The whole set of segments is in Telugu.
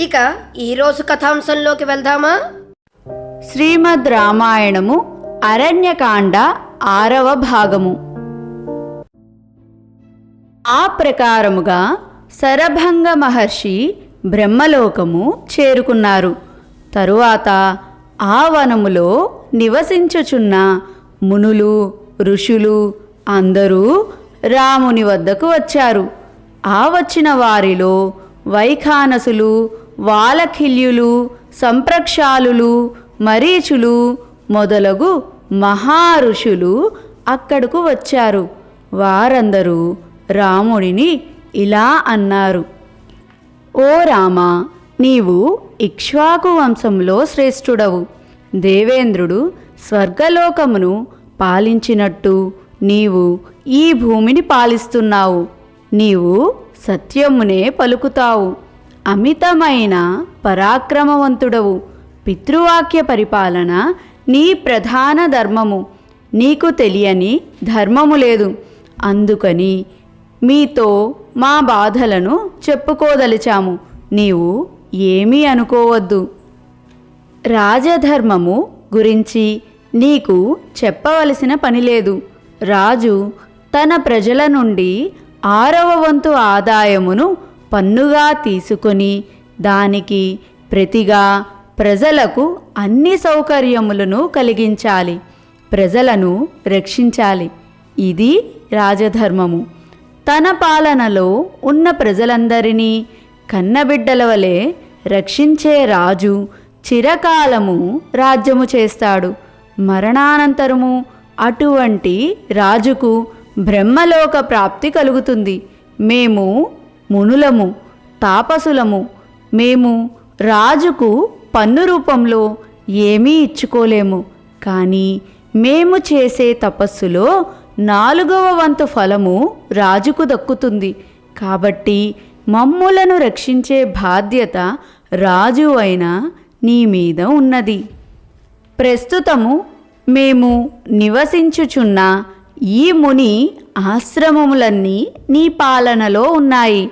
ఇక ఈరోజు కథాంశంలోకి వెళ్దామా? శ్రీమద్ రామాయణము అరణ్యకాండ ఆరవ భాగము. ఆ ప్రకారముగా శరభంగ మహర్షి బ్రహ్మలోకము చేరుకున్నారు. తరువాత ఆ వనములో నివసించుచున్న మునులు ఋషులు అందరూ రాముని వద్దకు వచ్చారు. ఆ వచ్చిన వారిలో వైఖానసులు వాలఖిల్యులు సంప్రక్షాలులు మరీచులు మొదలగు మహారుషులు అక్కడకు వచ్చారు. వారందరూ రాముడిని ఇలా అన్నారు ఓ రామా నీవు ఇక్ష్వాకు వంశంలో శ్రేష్ఠుడవు. దేవేంద్రుడు స్వర్గలోకమును పాలించినట్టు నీవు ఈ భూమిని పాలిస్తున్నావు. నీవు సత్యమునే పలుకుతావు. అమితమైన పరాక్రమవంతుడవు. పితృవాక్య పరిపాలన నీ ప్రధాన ధర్మము. నీకు తెలియని ధర్మము లేదు. అందుకని మీతో మా బాధలను చెప్పుకోదలిచాము. నీవు ఏమీ అనుకోవద్దు. రాజధర్మము గురించి నీకు చెప్పవలసిన పని లేదు. రాజు తన ప్రజల నుండి ఆరవ వంతు ఆదాయమును పన్నుగా తీసుకొని దానికి ప్రతిగా ప్రజలకు అన్ని సౌకర్యములను కలిగించాలి. ప్రజలను రక్షించాలి. ఇది రాజధర్మము. తన పాలనలో ఉన్న ప్రజలందరినీ కన్నబిడ్డల వలె రక్షించే రాజు చిరకాలము రాజ్యము చేస్తాడు. మరణానంతరము అటువంటి రాజుకు బ్రహ్మలోక ప్రాప్తి కలుగుతుంది. మేము మునులము తాపసులము మేము రాజుకు పన్ను రూపంలో ఏమీ ఇచ్చుకోలేము. కానీ మేము చేసే తపస్సులో నాలుగవ వంతు ఫలము రాజుకు దక్కుతుంది. కాబట్టి మమ్ములను రక్షించే బాధ్యత రాజు అయిన నీ మీద ఉన్నది. ప్రస్తుతము మేము నివసించుచున్న ఈ ముని ఆశ్రమములన్నీ నీ పాలనలో ఉన్నాయి.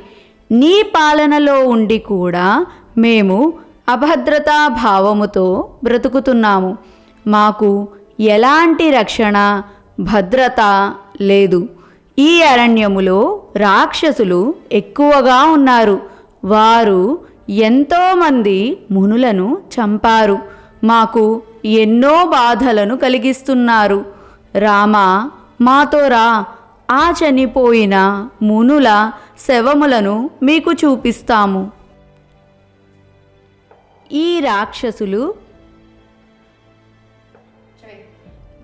నీ పాలనలో ఉండి కూడా మేము అభద్రతా భావముతో బ్రతుకుతున్నాము. మాకు ఎలాంటి రక్షణ భద్రత లేదు. ఈ అరణ్యములో రాక్షసులు ఎక్కువగా ఉన్నారు. వారు ఎంతోమంది మునులను చంపారు. మాకు ఎన్నో బాధలను కలిగిస్తున్నారు. రామా మాతో రా. ఆ చనిపోయిన మునుల శవములను మీకు చూపిస్తాము. ఈ రాక్షసులు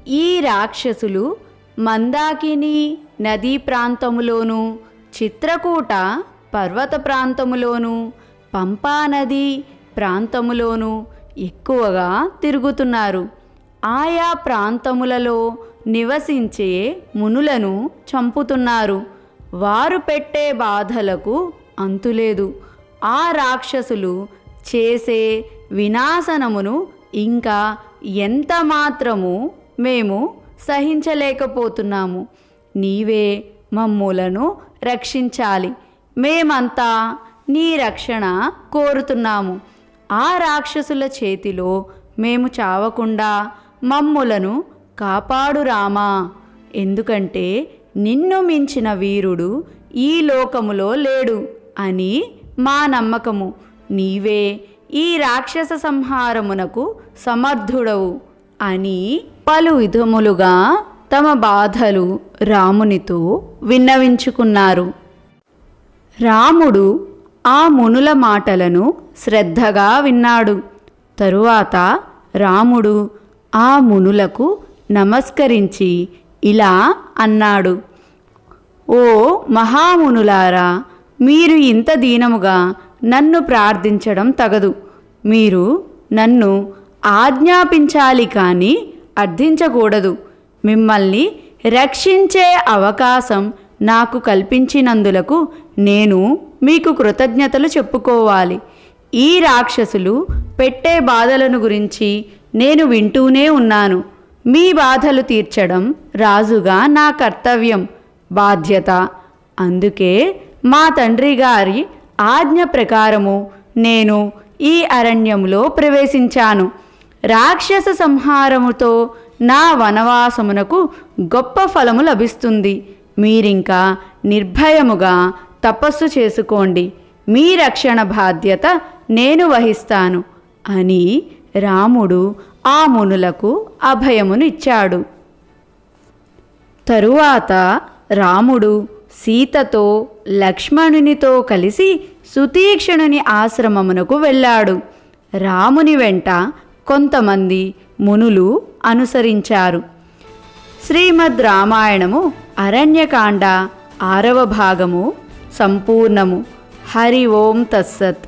ఈ రాక్షసులు మందాకిని నదీ ప్రాంతములోను చిత్రకూట పర్వత ప్రాంతములోను పంపానది ప్రాంతములోను ఎక్కువగా తిరుగుతున్నారు. ఆయా ప్రాంతములలో నివసించే మునులను చంపుతున్నారు. వారు పెట్టే బాధలకు అంతులేదు. ఆ రాక్షసులు చేసే వినాశనమును ఇంకా ఎంత మాత్రము మేము సహించలేకపోతున్నాము. నీవే మమ్ములను రక్షించాలి. మేమంతా నీ రక్షణ కోరుతున్నాము. ఆ రాక్షసుల చేతిలో మేము చావకుండా మమ్ములను కాపాడు రామా. ఎందుకంటే నిన్ను మించిన వీరుడు ఈ లోకములో లేడు అని మా నమ్మకము. నీవే ఈ రాక్షస సంహారమునకు సమర్థుడవు అని పలు విధములుగా తమ బాధలు రామునితో విన్నవించుకున్నారు. రాముడు ఆ మునుల మాటలను శ్రద్ధగా విన్నాడు. తరువాత రాముడు ఆ మునులకు నమస్కరించి ఇలా అన్నాడు. ఓ మహామునులారా మీరు ఇంత దీనముగా నన్ను ప్రార్థించడం తగదు. మీరు నన్ను ఆజ్ఞాపించాలి కానీ అర్థించకూడదు. మిమ్మల్ని రక్షించే అవకాశం నాకు కల్పించినందులకు నేను మీకు కృతజ్ఞతలు చెప్పుకోవాలి. ఈ రాక్షసులు పెట్టే బాధలను గురించి నేను వింటూనే ఉన్నాను. మీ బాధలు తీర్చడం రాజుగా నా కర్తవ్యం బాధ్యత. అందుకే మా తండ్రి గారి ఆజ్ఞ ప్రకారము నేను ఈ అరణ్యంలో ప్రవేశించాను. రాక్షస సంహారముతో నా వనవాసమునకు గొప్ప ఫలము లభిస్తుంది. మీరింకా నిర్భయముగా తపస్సు చేసుకోండి. మీ రక్షణ బాధ్యత నేను వహిస్తాను అని రాముడు ఆ మునులకు అభయమును ఇచ్చాడు తరువాత రాముడు సీతతో లక్ష్మణునితో కలిసి సుతీక్షణుని ఆశ్రమమునకు వెళ్ళాడు. రాముని వెంట కొంతమంది మునులు అనుసరించారు. శ్రీమద్ రామాయణము అరణ్యకాండ ఆరవ భాగము సంపూర్ణము. హరి ఓం తస్సత్